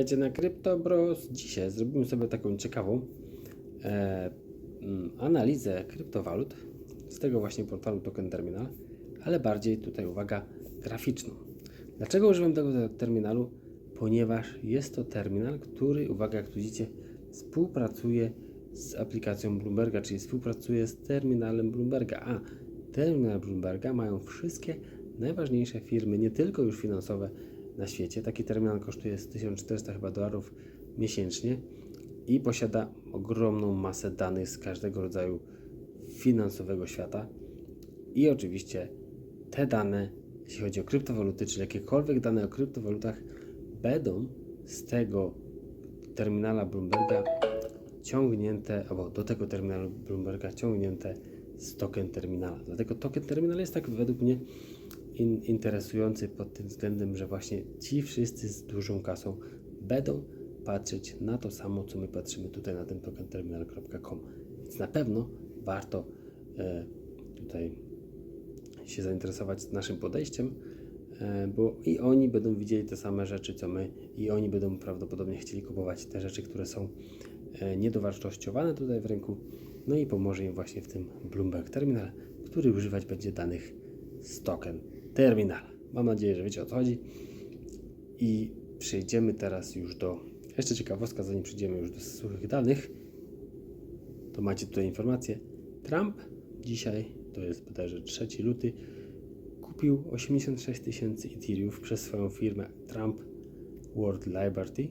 Witajcie na CryptoBros. Dzisiaj zrobimy sobie taką ciekawą e, mm, analizę kryptowalut z tego właśnie portalu Token Terminal, ale bardziej tutaj uwaga graficzną. Dlaczego używam tego terminalu? Ponieważ jest to terminal, który, uwaga, jak tu widzicie, współpracuje z aplikacją Bloomberga, czyli współpracuje z terminalem Bloomberga. A terminal Bloomberga mają wszystkie najważniejsze firmy, nie tylko już finansowe na świecie. Taki terminal kosztuje z 1400 chyba dolarów miesięcznie i posiada ogromną masę danych z każdego rodzaju finansowego świata. I oczywiście te dane, jeśli chodzi o kryptowaluty, czy jakiekolwiek dane o kryptowalutach, będą z tego terminala Bloomberga ciągnięte, albo do tego terminalu Bloomberga ciągnięte z token terminala. Dlatego token terminal jest tak według mnie in, interesujący pod tym względem, że właśnie ci wszyscy z dużą kasą będą patrzeć na to samo, co my patrzymy tutaj na tym tokenterminal.com. Więc na pewno warto e, tutaj się zainteresować naszym podejściem, e, bo i oni będą widzieli te same rzeczy, co my, i oni będą prawdopodobnie chcieli kupować te rzeczy, które są e, niedowartościowane tutaj w rynku. No i pomoże im właśnie w tym Bloomberg Terminal, który używać będzie danych z token terminal. Mam nadzieję, że wiecie o co chodzi. I przejdziemy teraz już do. Jeszcze ciekawostka, zanim przejdziemy już do suchych danych, to macie tutaj informację. Trump dzisiaj, to jest bodajże 3 luty, kupił 86 tysięcy Ethereum przez swoją firmę Trump World Liberty.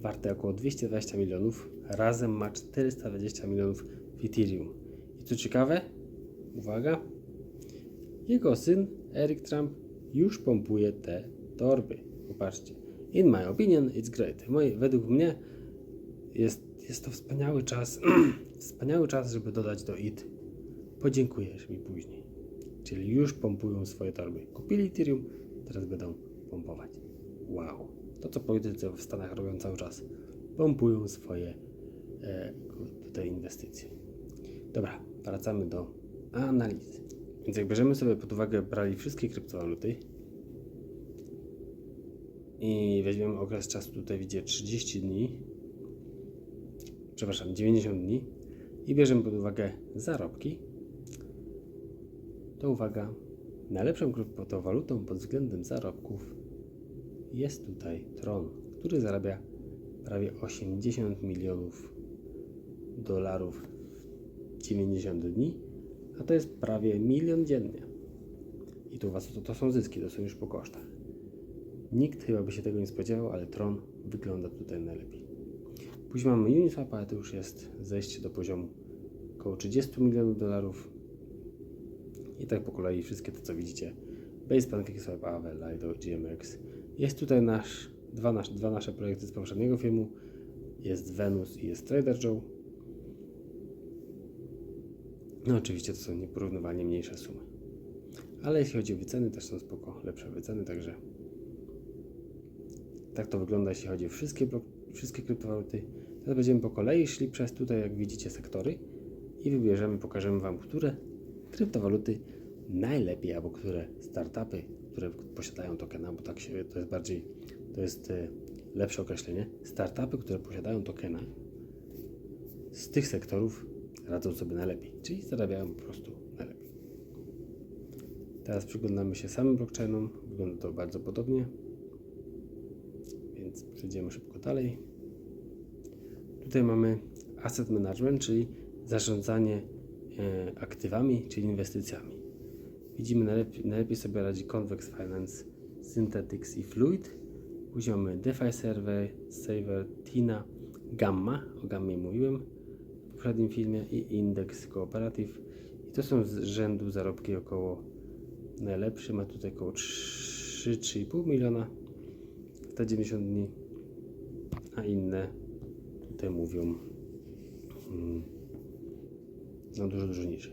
Warte około 220 milionów. Razem ma 420 milionów w Ethereum. I co ciekawe, uwaga, jego syn, Eric Trump, już pompuje te torby. Popatrzcie. In my opinion, it's great. Moi, według mnie jest, jest to wspaniały czas, wspaniały czas, żeby dodać do IT. Podziękujesz mi później. Czyli już pompują swoje torby. Kupili Ethereum, teraz będą pompować. Wow. To, co politycy w Stanach robią cały czas. Pompują swoje e, tutaj inwestycje. Dobra, wracamy do analizy. Więc jak bierzemy sobie pod uwagę, brali wszystkie kryptowaluty i weźmiemy okres czasu, tutaj widzę 30 dni, przepraszam, 90 dni i bierzemy pod uwagę zarobki, to uwaga, najlepszą kryptowalutą pod względem zarobków jest tutaj Tron, który zarabia prawie 80 milionów dolarów w 90 dni a to jest prawie milion dziennie. I tu was to, to są zyski, to są już po kosztach. Nikt chyba by się tego nie spodziewał, ale Tron wygląda tutaj najlepiej. Później mamy Uniswap, ale to już jest zejście do poziomu około 30 milionów dolarów. I tak po kolei wszystkie to, co widzicie. Base, PancakeSwap, Aave, Lido, GMX. Jest tutaj nasz, dwa, nasz, dwa nasze projekty z poprzedniego filmu. Jest Venus i jest Trader Joe. No oczywiście to są nieporównywalnie mniejsze sumy. Ale jeśli chodzi o wyceny, też są spoko, lepsze wyceny, także tak to wygląda, jeśli chodzi o wszystkie, wszystkie kryptowaluty. Teraz będziemy po kolei szli przez tutaj, jak widzicie, sektory i wybierzemy, pokażemy Wam, które kryptowaluty najlepiej, albo które startupy, które posiadają tokena, bo tak się, to jest bardziej, to jest e, lepsze określenie, startupy, które posiadają tokena z tych sektorów radzą sobie najlepiej, czyli zarabiają po prostu najlepiej. Teraz przyglądamy się samym blockchainom, wygląda to bardzo podobnie, więc przejdziemy szybko dalej. Tutaj mamy asset management, czyli zarządzanie e, aktywami, czyli inwestycjami. Widzimy najlepiej, najlepiej sobie radzi Convex Finance, Synthetics i Fluid. Później mamy DeFi Survey, Saver, Tina, Gamma, o Gammie mówiłem, poprzednim filmie i indeks kooperatyw. I to są z rzędu zarobki około najlepszy, ma tutaj około 3-3,5 miliona te 90 dni, a inne tutaj mówią hmm, no dużo, dużo niżej.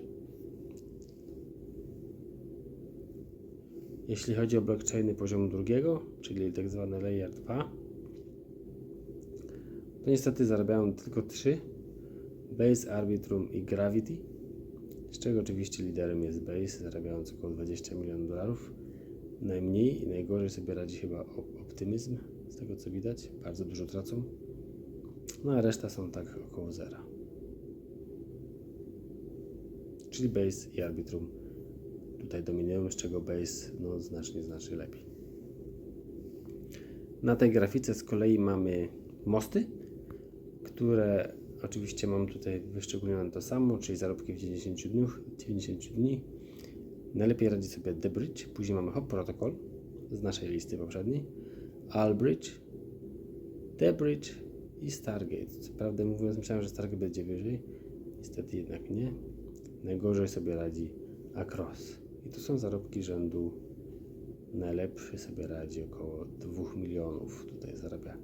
Jeśli chodzi o blockchainy poziomu drugiego, czyli tak zwane layer 2, to niestety zarabiają tylko 3 Base, Arbitrum i Gravity, z czego oczywiście liderem jest Base, zarabiając około 20 milionów dolarów. Najmniej i najgorzej sobie radzi chyba Optimism z tego co widać. Bardzo dużo tracą. No a reszta są tak około zera. Czyli base i arbitrum tutaj dominują, z czego base no, znacznie, znacznie lepiej. Na tej grafice z kolei mamy mosty, które oczywiście mam tutaj wyszczególnione to samo, czyli zarobki w 90 dni. 90 dni. Najlepiej radzi sobie The Bridge, później mamy Hop Protocol z naszej listy poprzedniej, Albridge, The Bridge i Stargate. Co prawdę mówiąc, myślałem, że Stargate będzie wyżej, niestety jednak nie. Najgorzej sobie radzi Across. I tu są zarobki rzędu najlepszy sobie radzi około 2 milionów. Tutaj zarabia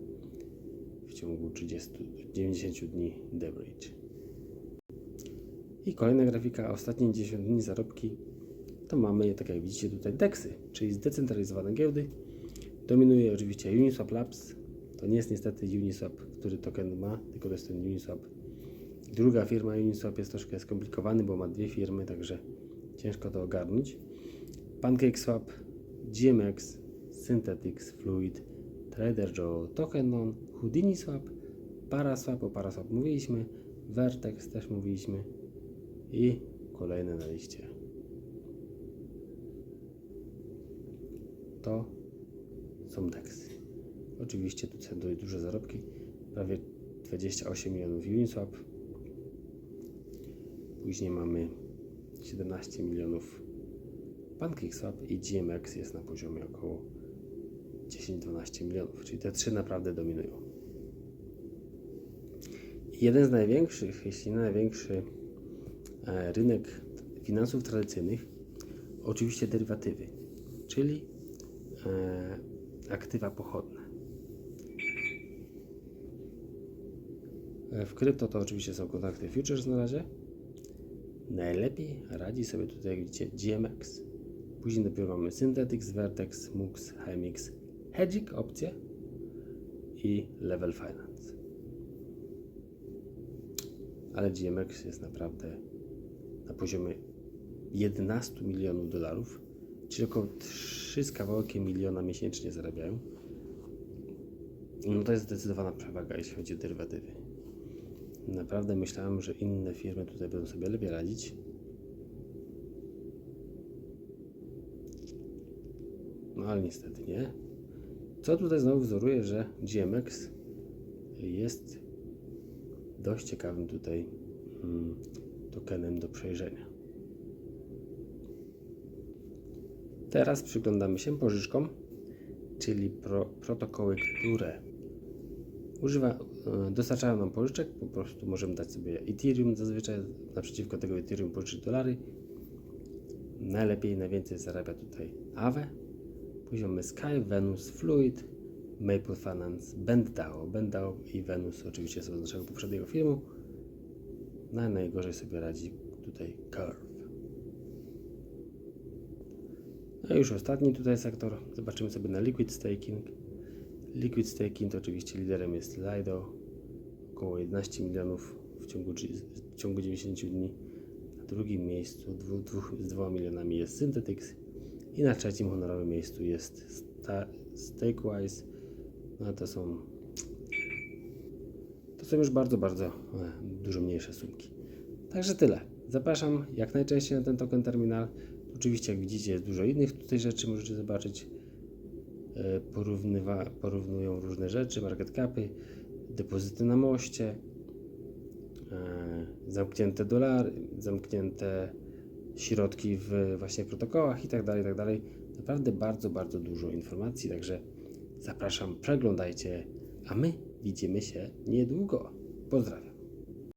ciągu 30, 90 dni The Bridge. I kolejna grafika, ostatnie 10 dni zarobki, to mamy, tak jak widzicie tutaj, DEXy, czyli zdecentralizowane giełdy. Dominuje oczywiście Uniswap Labs. To nie jest niestety Uniswap, który token ma, tylko to jest ten Uniswap. Druga firma Uniswap jest troszkę skomplikowany, bo ma dwie firmy, także ciężko to ogarnąć. PancakeSwap, GMX, Synthetix, Fluid, Trader Joe, Tokenon, Houdini Swap, Paraswap, o Paraswap mówiliśmy, Vertex też mówiliśmy i kolejne na liście. To są DEXy. Oczywiście tu są dość duże zarobki, prawie 28 milionów Uniswap. Później mamy 17 milionów PancakeSwap i GMX jest na poziomie około 10-12 milionów, czyli te trzy naprawdę dominują. Jeden z największych, jeśli nie największy e, rynek finansów tradycyjnych, oczywiście derywatywy, czyli e, aktywa pochodne. E, W krypto to oczywiście są kontrakty futures na razie. Najlepiej radzi sobie tutaj, jak widzicie, GMX. Później dopiero mamy Synthetix, Vertex, MUX, Hemix, Hedging opcje i Level Finance. Ale GMX jest naprawdę na poziomie 11 milionów dolarów, czyli około 3 z kawałkiem miliona miesięcznie zarabiają. No to jest zdecydowana przewaga, jeśli chodzi o derywatywy. Naprawdę myślałem, że inne firmy tutaj będą sobie lepiej radzić. No ale niestety nie. Co tutaj znowu wzoruje, że GMX jest dość ciekawym tutaj mm, tokenem do przejrzenia. Teraz przyglądamy się pożyczkom, czyli pro, protokoły, które używa, e, dostarczają nam pożyczek. Po prostu możemy dać sobie Ethereum zazwyczaj, naprzeciwko tego Ethereum pożyczyć dolary. Najlepiej, najwięcej zarabia tutaj Aave. Mamy Sky, Venus, Fluid, Maple Finance, BendDAO. BendDAO i Venus oczywiście są z naszego poprzedniego filmu. No najgorzej sobie radzi tutaj Curve. No i już ostatni tutaj sektor. Zobaczymy sobie na Liquid Staking. Liquid Staking to oczywiście liderem jest Lido. Około 11 milionów w ciągu, w ciągu 90 dni. Na drugim miejscu dwu, dwóch, z 2 milionami jest Synthetix. I na trzecim honorowym miejscu jest sta, Stakewise. No to są to są już bardzo, bardzo e, dużo mniejsze sumki. Także tyle. Zapraszam jak najczęściej na ten token terminal. Oczywiście, jak widzicie, jest dużo innych tutaj rzeczy, możecie zobaczyć. E, Porównywa, porównują różne rzeczy, market capy, depozyty na moście, e, zamknięte dolary, zamknięte środki w właśnie protokołach i tak dalej, tak dalej. Naprawdę bardzo, bardzo dużo informacji, także zapraszam, przeglądajcie, a my widzimy się niedługo. Pozdrawiam.